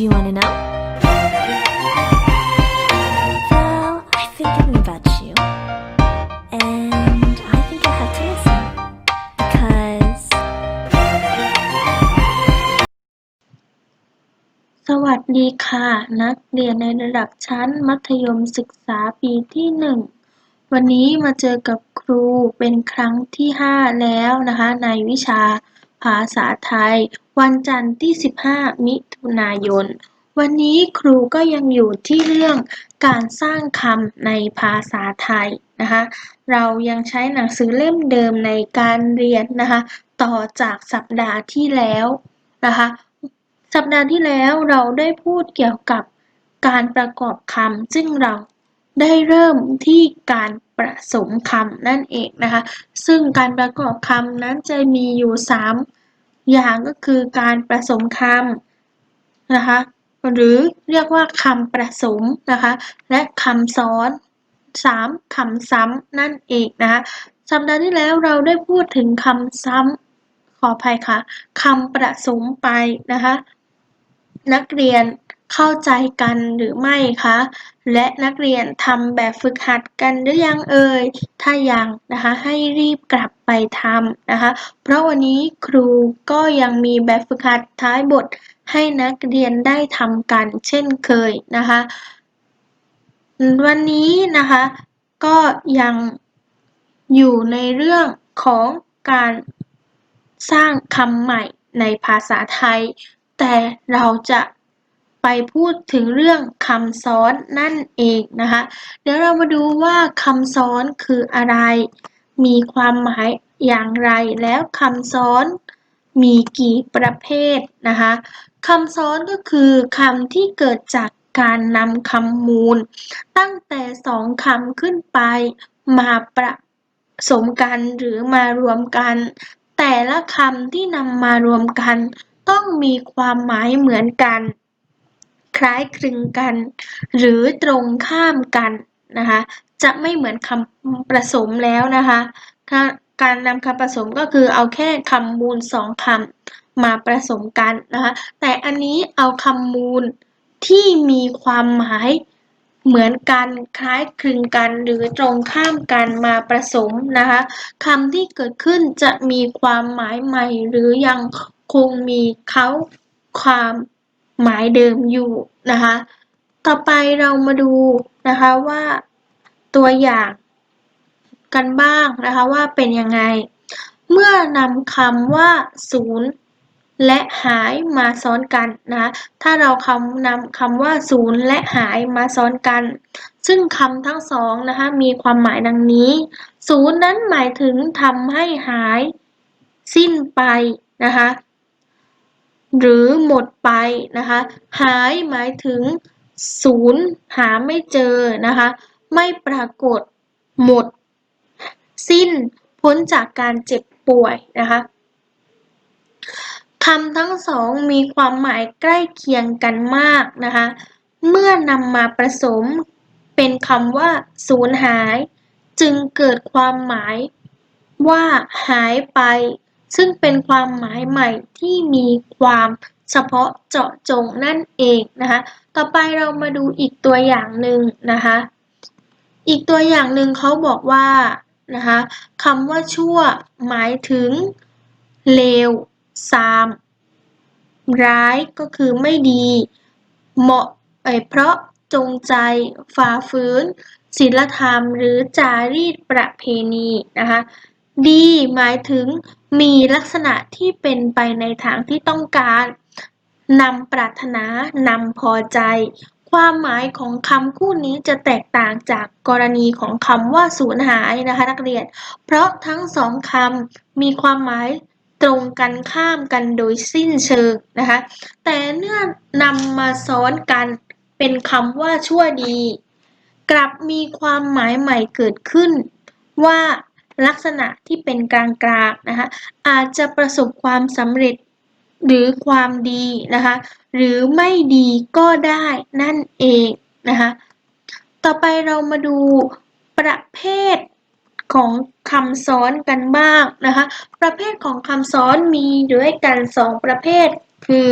Do you want to know? Well, I've been thinking about you. And I think I have to listen. Because สวัสดีค่ะ นักเรียนในระดับชั้นมัธยมศึกษาปีที่หนึ่ง วันนี้มาเจอกับครูเป็นครั้งที่ห้าแล้วนะคะ ในวิชา ภาษาไทย วันจันทร์ที่ 15 มิถุนายน วันนี้ครูก็ยังอยู่ที่เรื่องการสร้างคำในภาษาไทยนะคะ เรายังใช้หนังสือเล่มเดิมในการเรียนนะคะ ต่อจากสัปดาห์ที่แล้วนะคะ สัปดาห์ที่แล้วเราได้พูดเกี่ยวกับการประกอบคำซึ่งเราได้เริ่มที่การ ประสมคำนั่นเองนะคะ ซึ่งการประกอบคำนั้นจะมีอยู่สามอย่างก็คือการประสมคำนะคะ หรือเรียกว่าคำประสมนะคะ และคำซ้อนสามคำซ้ำนั่นเองนะคะสัปดาห์ที่แล้วเราได้พูดถึงคำซ้ำขออภัยค่ะคำประสมไปนะคะ นักเรียน เข้าใจกันหรือไม่คะ และนักเรียนทำแบบฝึกหัดกันหรือยังเอ่ย ถ้ายังนะคะให้รีบกลับไปทำนะคะ เพราะวันนี้ครูก็ยังมีแบบฝึกหัดท้ายบทให้นักเรียนได้ทำกันเช่นเคยนะคะ วันนี้นะคะก็ยังอยู่ในเรื่องของการสร้างคำใหม่ในภาษาไทย แต่เราจะ ไปพูดถึงเรื่องคำซ้อนนั่นเองนะคะ เดี๋ยวเรามาดูว่าคำซ้อนคืออะไร มีความหมายอย่างไรแล้วคำซ้อนมีกี่ประเภทนะคะคำซ้อนก็คือคำที่เกิดจากการนำคำมูล ตั้งแต่สองคำขึ้นไปมาประสมกันหรือมารวมกัน แต่ละคำที่นำมารวมกัน ต้องมีความหมายเหมือนกัน คล้ายคลึงกัน หรือตรงข้ามกันนะคะจะไม่เหมือนคำผสมแล้วนะคะการนำคำผสมก็คือเอาแค่คำมูลสองคำมาผสมกันนะคะแต่อันนี้เอาคำมูลที่มีความหมายเหมือนกันคล้ายคลึงกันหรือตรงข้ามกันมาผสมนะคะคำที่เกิดขึ้นจะมีความหมายใหม่ หรือยังคงมีเขาความ หมายเดิมอยู่นะคะ ต่อไปเรามาดูนะคะว่าตัวอย่างกันบ้างนะคะว่าเป็นยังไง เมื่อนำคำว่าศูนย์และหายมาซ้อนกันนะะถ้าเราคำนำคำว่าศูนย์และหายมาซ้อนกัน ซึ่งคำทั้งสองนะคะมีความหมายดังนี้ศูนย์นั้นหมายถึงทำให้หาย สิ้นไปนะคะ หรือหมดไปนะคะ หายหมายถึงศูนย์หาไม่เจอนะคะ ไม่ปรากฏหมด สิ้นพ้นจากการเจ็บป่วยนะคะคำทั้งสองมีความหมายใกล้เคียงกันมากนะคะ เมื่อนำมาผสมเป็นคำว่าสูญหาย จึงเกิดความหมายว่าหายไป ซึ่งเป็นความหมายใหม่ที่มีความเฉพาะเจาะจงนั่นเองนะคะ ต่อไปเรามาดูอีกตัวอย่างหนึ่งนะคะ อีกตัวอย่างหนึ่งเขาบอกว่านะคะคำว่าชั่วหมายถึงเลวซาม ร้ายก็คือไม่ดี เหมาะเพราะจงใจฝ่าฝืนศีลธรรมหรือจารีตประเพณีนะคะ ดีหมายถึงมีลักษณะที่เป็นไปในทางที่ต้องการนำปรารถนานำพอใจ ความหมายของคำคู่นี้จะแตกต่างจากกรณีของคำว่าสูญหายนะคะนักเรียน เพราะทั้งสองคำมีความหมายตรงกันข้ามกันโดยสิ้นเชิงนะคะ แต่เมื่อนำมาซ้อนกันเป็นคำว่าชั่วดี กลับมีความหมายใหม่เกิดขึ้นว่า ลักษณะที่เป็นกลางๆนะคะอาจจะประสบความสำเร็จหรือความดีนะคะหรือไม่ดีก็ได้นั่นเองนะคะต่อไปเรามาดูประเภทของคำซ้อนกันบ้างนะคะประเภทของคำซ้อนมีด้วยกันสองประเภท คือ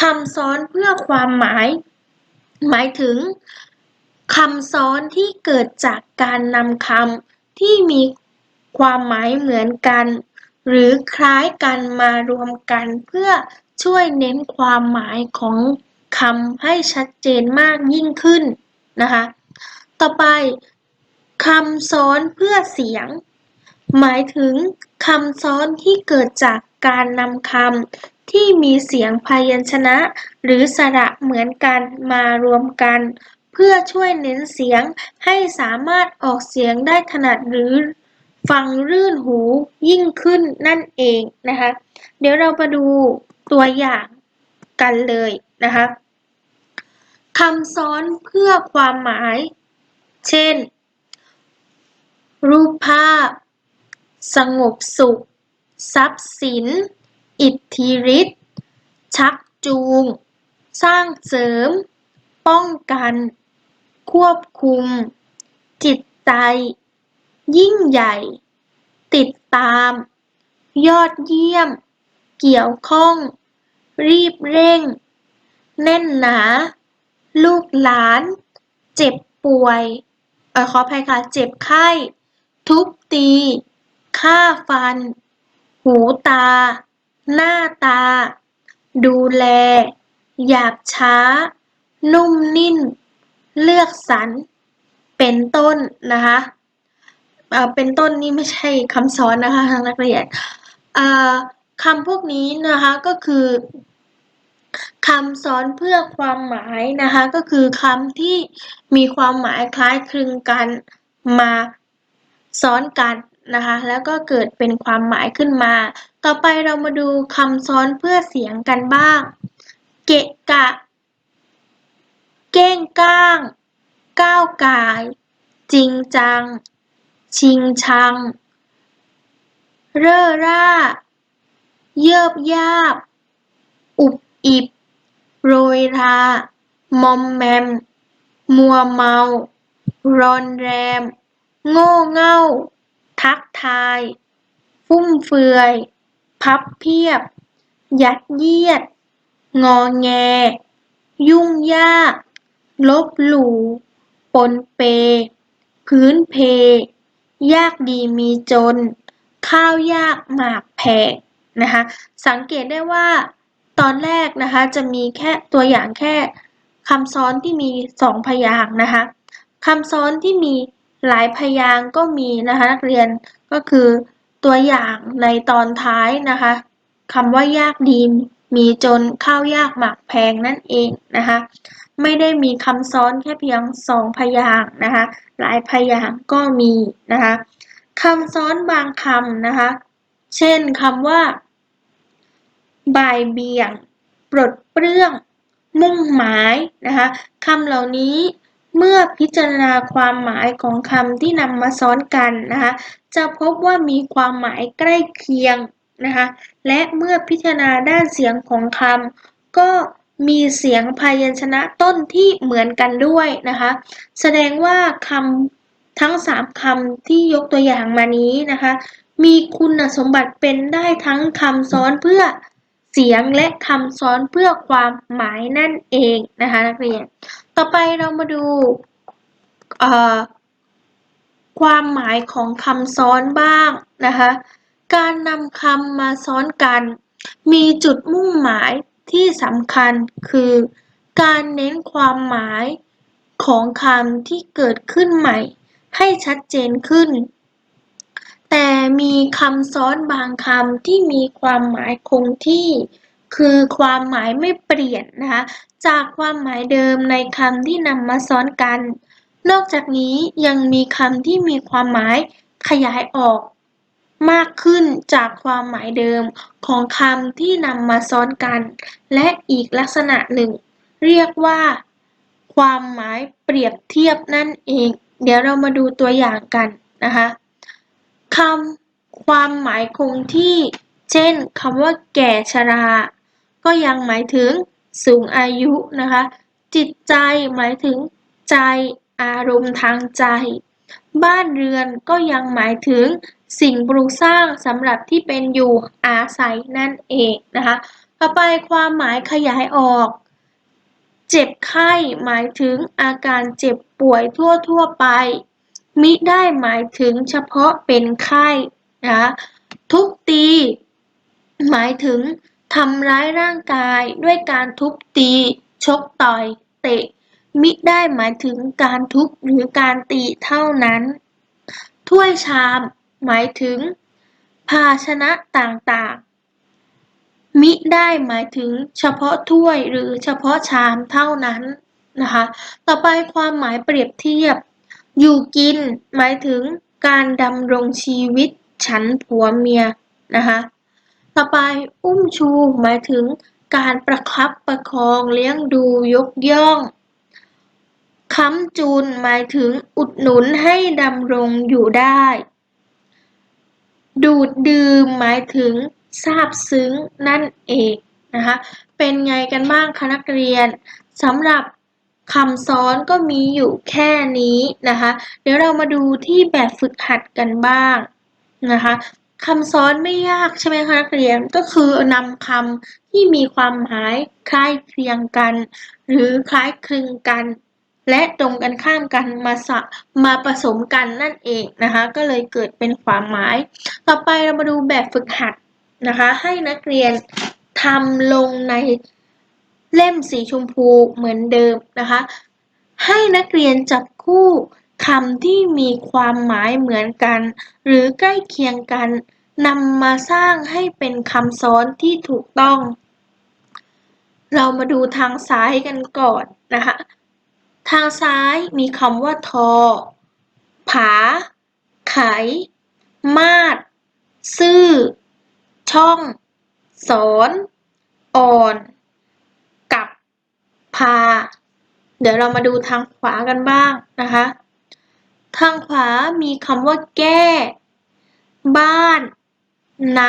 คำซ้อนเพื่อความหมาย หมายถึงคำซ้อนที่เกิดจากการนำคำที่มี ความหมายเหมือนกัน หรือคล้ายกันมารวมกันเพื่อช่วยเน้นความหมายของคำให้ชัดเจนมากยิ่งขึ้นนะคะ ต่อไปคำซ้อนเพื่อเสียง หมายถึงคำซ้อนที่เกิดจากการนำคำที่มีเสียงพยัญชนะ หรือสระเหมือนกันมารวมกัน เพื่อช่วยเน้นเสียงให้สามารถออกเสียงได้ถนัดหรือ ฟังรื่นหูยิ่งขึ้นนั่นเองนะคะ เดี๋ยวเรามาดูตัวอย่างกันเลยนะคะคำซ้อนเพื่อความหมาย เช่น รูปภาพ สงบสุข ทรัพย์สิน อิทธิฤทธิ์ ชักจูง สร้างเสริม ป้องกัน ควบคุม จิตใจ ยิ่งใหญ่ ติดตาม ยอดเยี่ยม เกี่ยวข้อง รีบเร่ง แน่นหนา ลูกหลาน เจ็บป่วยเออขออภัยค่ะ เจ็บไข้ ทุบตี ฆ่าฟัน หูตา หน้าตา ดูแล หยาบช้า นุ่มนิ่มเลือกสรร เป็นต้นนะคะ เป็นต้นนี่ไม่ใช่คำสอนนะคะทางนักเรียนคำพวกนี้นะคะก็คือคำซ้อนเพื่อความหมายนะคะก็คือคำที่มีความหมายคล้ายคลึงกันมาซ้อนกันนะคะแล้วก็เกิดเป็นความหมายขึ้นมา ต่อไปเรามาดูคำซ้อนเพื่อเสียงกันบ้าง เกะกะ เก้งก้าง ก้าวกาย จริงจัง ชิงชัง เร่อร่า เยิบยาบ อุบอิบ โรยรามอมแมม มัวเมารอนแรม โง่เง่า ทักทาย ฟุ่มเฟือย พับเพียบ ยัดเยียด งอแง ยุ่งยาก ลบหลู่ ปนเป พื้นเพ ยากดีมีจน ข้าวยากหมากแพงนะคะสังเกตได้ว่าตอนแรกนะคะจะมีแค่ตัวอย่างแค่คำซ้อนที่มีสองพยางค์นะคะคำซ้อนที่มีหลายพยางค์ก็มีนะคะนักเรียนก็คือตัวอย่างในตอนท้ายนะคะคำว่ายากดีมีจนข้าวยากหมากแพงนั่นเองนะคะ ไม่ได้มีคำซ้อนแค่เพียงสองพยางค์นะคะหลายพยางค์ก็มีนะคะคำซ้อนบางคำนะคะเช่นคำว่าบ่ายเบี่ยง ปลดเปลื้อง มุ่งหมายนะคะคำเหล่านี้เมื่อพิจารณาความหมายของคำที่นำมาซ้อนกันนะคะจะพบว่ามีความหมายใกล้เคียงนะคะและเมื่อพิจารณาด้านเสียงของคำก็ มีเสียงพยัญชนะต้นที่เหมือนกันด้วยนะคะ แสดงว่าคำทั้งสามคำที่ยกตัวอย่างมานี้นะคะ มีคุณสมบัติเป็นได้ทั้งคำซ้อนเพื่อเสียงและคำซ้อนเพื่อความหมายนั่นเองนะคะนักเรียน ต่อไปเรามาดูความหมายของคำซ้อนบ้างนะคะ การนำคำมาซ้อนกัน มีจุดมุ่งหมาย ที่สำคัญคือการเน้นความหมายของคำที่เกิดขึ้นใหม่ให้ชัดเจนขึ้น แต่มีคำซ้อนบางคำที่มีความหมายคงที่ คือความหมายไม่เปลี่ยนนะคะจากความหมายเดิมในคำที่นำมาซ้อนกัน นอกจากนี้ยังมีคำที่มีความหมายขยายออก มากขึ้นจากความหมายเดิมของคำที่นำมาซ้อนกัน และอีกลักษณะหนึ่ง เรียกว่า ความหมายเปรียบเทียบนั่นเอง เดี๋ยวเรามาดูตัวอย่างกันนะคะคำความหมายคงที่ เช่นคำว่า แก่ชรา ก็ยังหมายถึงสูงอายุนะคะ จิตใจหมายถึงใจอารมณ์ทางใจ บ้านเรือนก็ยังหมายถึง สิ่งปลูกสร้างสำหรับที่เป็นอยู่อาศัยนั่นเองนะคะ ต่อไปความหมายขยายออก เจ็บไข้หมายถึงอาการเจ็บป่วยทั่วๆไป มิได้หมายถึงเฉพาะเป็นไข้นะคะทุบตี หมายถึงทำร้ายร่างกายด้วยการทุบตี ชกต่อย เตะ มิได้หมายถึงการทุบหรือการตีเท่านั้น ถ้วยชาม หมายถึง ภาชนะต่างๆ มิได้หมายถึงเฉพาะถ้วยหรือเฉพาะชามเท่านั้นนะคะ ต่อไปความหมายเปรียบเทียบ อยู่กิน หมายถึงการดำรงชีวิตฉันผัวเมียนะคะ ต่อไปอุ้มชู หมายถึงการประคับประคองเลี้ยงดูยกย่องค้ำจุนหมายถึงอุดหนุนให้ดำรงอยู่ได้ ดูดดื่มหมายถึงซาบซึ้งนั่นเองนะคะ เป็นไงกันบ้างคะนักเรียนสำหรับคำซ้อนก็มีอยู่แค่นี้นะคะ เดี๋ยวเรามาดูที่แบบฝึกหัดกันบ้างนะคะคำซ้อนไม่ยากใช่ไหมคะนักเรียนก็คือนำคำที่มีความหมายคล้ายเคลึงกัน หรือคล้ายคลึงกัน และตรงกันข้ามกันมาสะมาผสมกันนั่นเองนะคะ ก็เลยเกิดเป็นความหมาย ต่อไปเรามาดูแบบฝึกหัดนะคะ ให้นักเรียนทำลงในเล่มสีชมพูเหมือนเดิมนะคะ ให้นักเรียนจับคู่คำที่มีความหมายเหมือนกัน หรือใกล้เคียงกันนำมาสร้างให้เป็นคำซ้อนที่ถูกต้อง เรามาดูทางซ้ายกันก่อนนะคะ ทางซ้ายมีคำว่าทอ ผา ไข มาด ซื่อ ช่อง สอน อ่อน กับพา เดี๋ยวเรามาดูทางขวากันบ้างนะคะ ทางขวามีคำว่าแก้ บ้าน น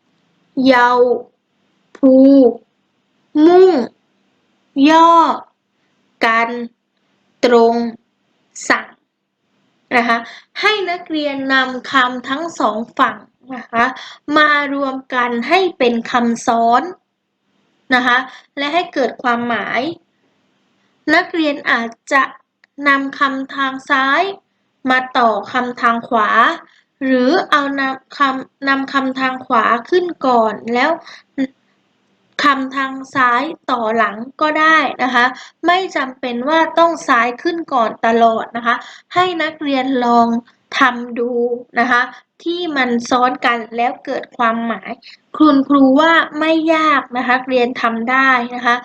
ำ เยา ภู มุ่ง ย่อ กัน ตรงสั่งนะคะให้นักเรียนนำคำทั้งสองฝั่งนะคะมารวมกันให้เป็นคำซ้อนนะคะและให้เกิดความหมาย นักเรียนอาจจะนำคำทางซ้าย มาต่อคำทางขวา หรือเอานำคำนำคำทางขวาขึ้นก่อนแล้ว คำทางซ้ายต่อหลังก็ได้นะคะ ไม่จำเป็นว่าต้องซ้ายขึ้นก่อนตลอดนะคะ ให้นักเรียนลองทำดูนะคะ ที่มันซ้อนกันแล้วเกิดความหมาย คุณครูว่าไม่ยากนะคะเรียนทำได้นะคะ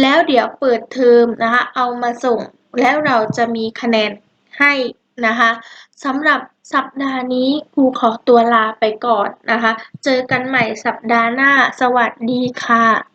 แล้วเดี๋ยวเปิดเทอมนะคะ เอามาส่งแล้วเราจะมีคะแนนให้นะคะสำหรับ สัปดาห์นี้ครูขอตัวลาไปก่อนนะคะ เจอกันใหม่สัปดาห์หน้า สวัสดีค่ะ